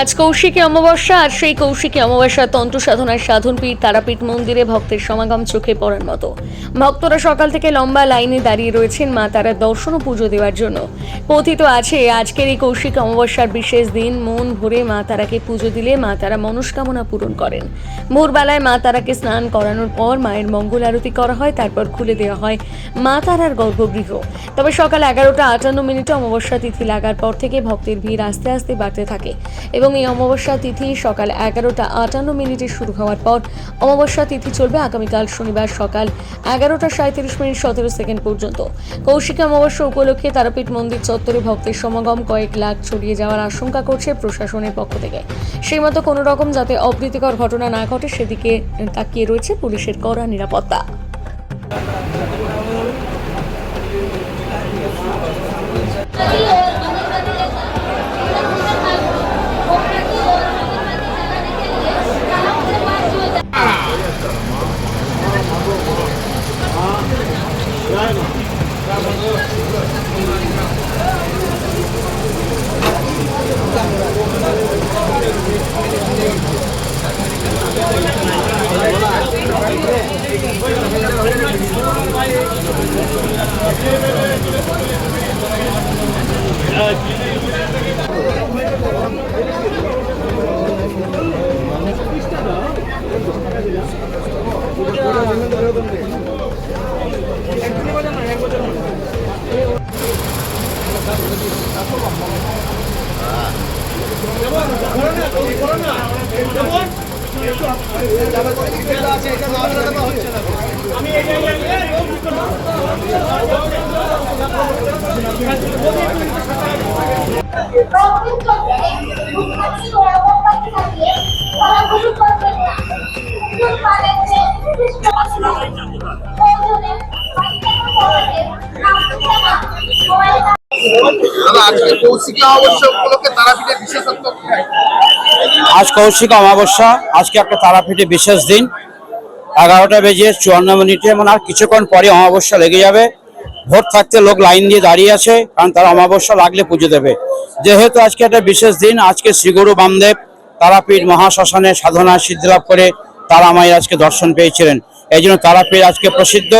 আজ কৌশিকী অমাবস্যা, আর সেই কৌশিকী অমাবস্যা তন্ত্র সাধনার সাধনপীঠ, তারাপীঠ মন্দিরে ভক্তের সমাগম চোখে পড়ার মতো। ভক্তরা সকাল থেকে লম্বা লাইনে দাঁড়িয়ে রয়েছেন মা তারা দর্শন ও পুজো দেওয়ার জন্য। কথিত আছে, আজকের এই কৌশিক অমাবস্যার বিশেষ দিন, মন ভরে মা তারাকে পুজো দিলে মা তারা মনস্কামনা পূরণ করেন। ভোরবেলায় মা তারাকে স্নান করানোর পর মায়ের মঙ্গল আরতি করা হয়, তারপর খুলে দেওয়া হয় মা তারার গর্ভগৃহ। তবে সকাল এগারোটা আটান্ন মিনিটে অমাবস্যা তিথি লাগার পর থেকে ভক্তের ভিড় আস্তে আস্তে বাড়তে থাকে। এবং এই অমাবস্যা তিথি সকাল এগারোটা আটান্ন মিনিটে শুরু হওয়ার পর অমাবস্যা তিথি চলবে আগামীকাল শনিবার সকাল এগারোটা সাঁত্রিশ মিনিট সতেরো সেকেন্ড পর্যন্ত। কৌশিক অমাবস্যা উপলক্ষে তারাপীঠ মন্দির চত্বরে ভক্তের সমাগম কয়েক লাখ ছড়িয়ে যাওয়ার আশঙ্কা করছে প্রশাসনের পক্ষ থেকে। সেই মতো কোনো রকম যাতে অপ্রীতিকর ঘটনা না ঘটে সেদিকে তাকিয়ে রয়েছে পুলিশের কড়া নিরাপত্তা। দাদা আজকে কৌশিকী অমাবস্যা উপলক্ষে আজ কৌশিক অমাবস্যা, আজকে একটা তারাপীঠে বিশেষ দিন। এগারোটা বেজে চুয়ান্ন মিনিটে মানে আর কিছুক্ষণ পরে অমাবস্যা লেগে যাবে। ভোর থাকতে লোক লাইন দিয়ে দাঁড়িয়ে আছে, কারণ তারা অমাবস্যা লাগলে পুজো দেবে। যেহেতু আজকে একটা বিশেষ দিন, আজকে শ্রীগুরু বামদেব তারাপীঠ মহাশ্মশানে সাধনা সিদ্ধিলাভ করে তারা মায়ের আজকে দর্শন পেয়েছিলেন। এই জন্য তারাপীঠ আজকে প্রসিদ্ধ,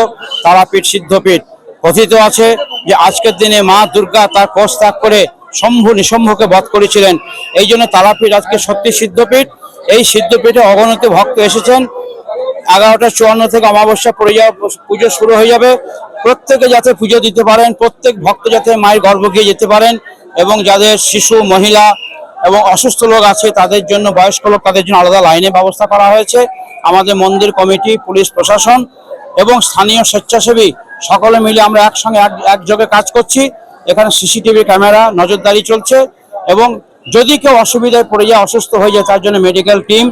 তারাপীঠ সিদ্ধপীঠ কথিত আছে। যে আজকের দিনে মা দুর্গা তার কোষ ত্যাগ করে শম্ভু নিশম্ভুকে বধ করেছিলেন। এই জন্য তারাপীঠ আজকে সত্যি সিদ্ধপীঠ। এই সিদ্ধপীঠে অগণিত ভক্ত এসেছেন। এগারোটা চুয়ান্ন থেকে অমাবস্যা পড়ে যাওয়া পুজো শুরু হয়ে যাবে। প্রত্যেকে যাতে পুজো দিতে পারেন, প্রত্যেক ভক্ত যাতে মায়ের গর্ভ গিয়ে যেতে পারেন এবং যাদের শিশু, মহিলা এবং অসুস্থ লোক আছে তাদের জন্য, বয়স্ক লোক তাদের জন্য আলাদা লাইনে ব্যবস্থা করা হয়েছে। আমাদের মন্দির কমিটি, পুলিশ, প্রশাসন এবং স্থানীয় স্বেচ্ছাসেবী সকলে মিলে আমরা একসঙ্গে এক, একযোগে কাজ করছি। এখানে সিসিটিভি ক্যামেরা, নজরদারি চলছে এবং যদি কেউ অসুবিধায় পড়ে যায়, অসুস্থ হয়ে যায়, তার জন্য মেডিকেল টিম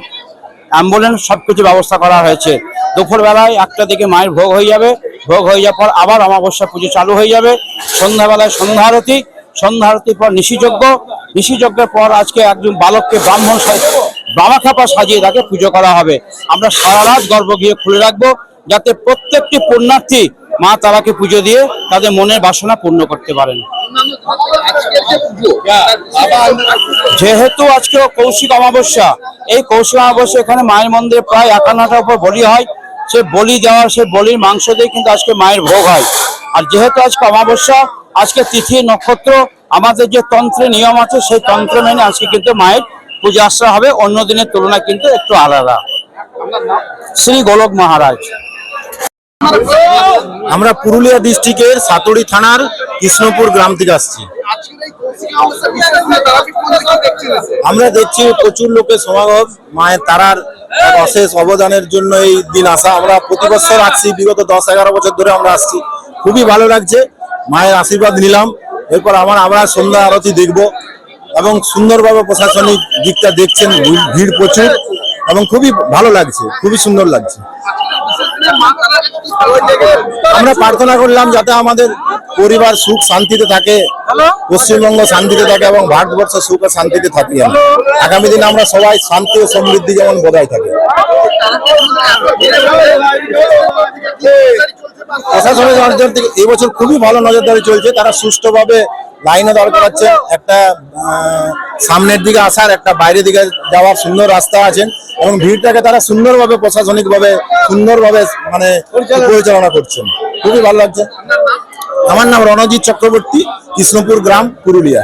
অ্যাম্বুলেন্স সব কিছু ব্যবস্থা করা হয়েছে। দুপুরবেলায় একটা দিকে মায়ের ভোগ হয়ে যাবে। ভোগ হয়ে যাওয়ার পর আবার অমাবস্যা পুজো চালু হয়ে যাবে। সন্ধ্যাবেলায় সন্ধ্যা আরতি সন্ধ্যা আরতির পর নিশিযজ্ঞ নিশিযজ্ঞের পর আজকে একজন বালককে ব্রাহ্মণ বামাখাপা সাজিয়ে তাকে পুজো করা হবে। আমরা সারা রাত গিয়ে খুলে রাখব। যাতে প্রত্যেকটি পুণ্যার্থী মা তারাকে পুজো দিয়ে তাদের মনের বাসনা পূর্ণ করতে পারেন। যেহেতু আজকে কৌশিক অমাবস্যা, এই কৌশিক অমাবস্যা এখানে মায়ের মন্দিরে প্রায় একান্নটার উপর বলি হয়। সে বলি দেওয়ার, সে বলির মাংস দিয়ে কিন্তু আজকে মায়ের ভোগ হয়। আর যেহেতু আজকে অমাবস্যা, আজকে তিথি, নক্ষত্র, আমাদের যে তন্ত্রে নিয়ম আছে, সেই তন্ত্র মেনে আজকে কিন্তু মায়ের পূজা আশ্রা হবে। অন্য দিনের তুলনায় কিন্তু একটু আলাদা। শ্রী গোলক মহারাজ। আমরা পুরুলিয়া ডিস্ট্রিক্টের সাতুড়ি থানার কৃষ্ণপুর গ্রাম থেকে আসছি? আমরা দেখছি প্রচুর লোকের সমাগম, মায়ের তারার অশেষ অবদানের জন্য এই দিন আসা। আমরা প্রতি বছর আসছি, বিগত দশ এগারো বছর ধরে আমরা আসছি। খুবই ভালো লাগছে, মায়ের আশীর্বাদ নিলাম। এরপর আমার আমরা সন্ধ্যা আরতি দেখব এবং সুন্দরভাবে প্রশাসনিক দিকটা দেখছেন, ভিড় প্রচুর এবং খুবই ভালো লাগছে, খুবই সুন্দর লাগছে। আমরা প্রার্থনা করলাম যাতে আমাদের পরিবার সুখ শান্তিতে থাকে পশ্চিমবঙ্গ শান্তিতে থাকে এবং ভারতবর্ষ সুখ ও শান্তিতে থাকি আমরা। আগামী দিনে আমরা সবাই শান্তি ও সমৃদ্ধি যেমন বজায় থাকে। প্রশাসনের নজর থেকে এবছর খুবই ভালো নজরদারি চলছে তারা সুষ্ঠুভাবে লাইনও দরকার হচ্ছে একটা সামনের দিকে আসার, একটা বাইরের দিকে যাওয়ার সুন্দর রাস্তা আছে এবং ভিড়টাকে তারা সুন্দরভাবে, প্রশাসনিকভাবে সুন্দরভাবে মানে পরিচালনা করছেন। খুবই ভালো লাগছে। আমার নাম রণজিৎ চক্রবর্তী, কৃষ্ণপুর গ্রাম, পুরুলিয়া।